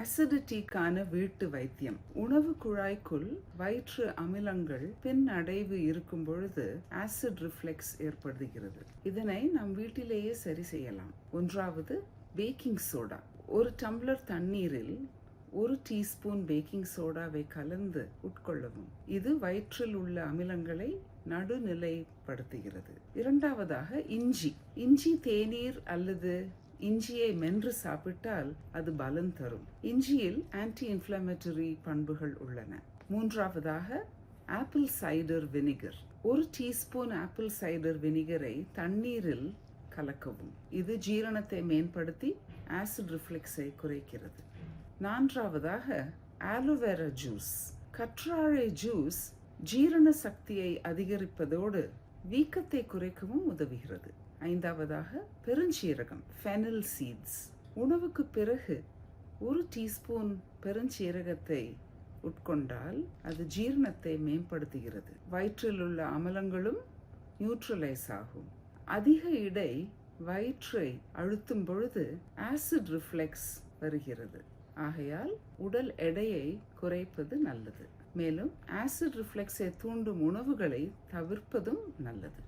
அசிடிட்டிக்கான வீட்டு வைத்தியம். உணவு குழாய்க்குள் வயிற்று அமிலங்கள் பின் அடைவு இருக்கும் பொழுது ஆசிட் ரிஃப்ளெக்ஸ் ஏற்படுகிறது. இதனை நம் வீட்டிலேயே சரி செய்யலாம். ஒன்றாவது பேக்கிங் சோடா ஒரு டம்ளர் தண்ணீரில் ஒரு டீஸ்பூன் பேக்கிங் சோடாவை கலந்து உட்கொள்ளவும். இது வயிற்றில் உள்ள அமிலங்களை நடுநிலைப்படுத்துகிறது. இரண்டாவதாக இஞ்சி. இஞ்சி தேநீர் அல்லது இஞ்சியை மென்று சாப்பிட்டால் அது பலன் தரும். இஞ்சியில் ஆன்டி இன்ஃப்ளமேட்டரி பண்புகள் உள்ளன. மூன்றாவதாக ஆப்பிள் சைடர் வினிகர் ஒரு டீஸ்பூன் ஆப்பிள் சைடர் வினிகரை தண்ணீரில் கலக்கவும். இது ஜீரணத்தை மேம்படுத்தி ஆசிட் ரிஃப்ளெக்ஸை குறைக்கிறது. நான்காவதாக ஆலோவேரா ஜூஸ் கற்றாழை ஜூஸ் ஜீரண சக்தியை அதிகரிப்பதோடு வீக்கத்தை குறைக்கவும் உதவுகிறது. ஐந்தாவதாக பெருஞ்சீரகம் ஃபெனல் சீட்ஸ் உணவுக்கு பிறகு ஒரு டீஸ்பூன் பெருஞ்சீரகத்தை உட்கொண்டால் அது ஜீரணத்தை மேம்படுத்துகிறது. வயிற்றில் உள்ள அமலங்களும் நியூட்ரலைஸ் ஆகும். அதிக இடை வயிற்றை அழுத்தும் பொழுது ஆசிட் ரிஃப்ளெக்ஸ் வருகிறது. ஆகையால் உடல் எடையை குறைப்பது நல்லது. மேலும் ஆசிட் ரிஃப்ளெக்ஸை தூண்டும் உணவுகளை தவிர்ப்பதும் நல்லது.